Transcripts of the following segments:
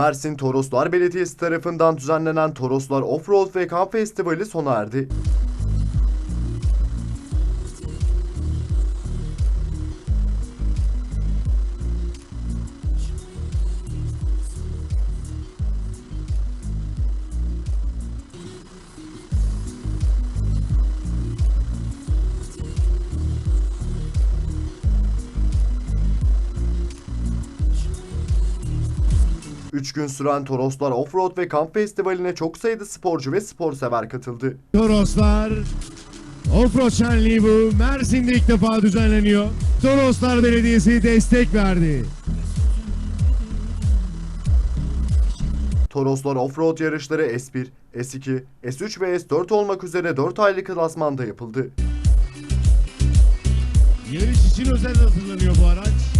Mersin Toroslar Belediyesi tarafından düzenlenen Toroslar Offroad ve Kamp Festivali sona erdi. Üç gün süren Toroslar Offroad ve Kamp Festivali'ne çok sayıda sporcu ve spor sever katıldı. Toroslar Offroad Şenliği bu. Mersin'de ilk defa düzenleniyor. Toroslar Belediyesi destek verdi. Toroslar Offroad yarışları S1, S2, S3 ve S4 olmak üzere 4 aylık klasmanda yapıldı. Yarış için özel hazırlanıyor bu araç.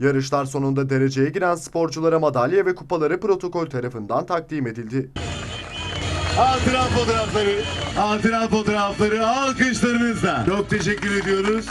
Yarışlar sonunda dereceye giren sporculara madalya ve kupaları protokol tarafından takdim edildi. Hatıra fotoğrafları, hatıra fotoğrafları alkışlarınızla. Çok teşekkür ediyoruz.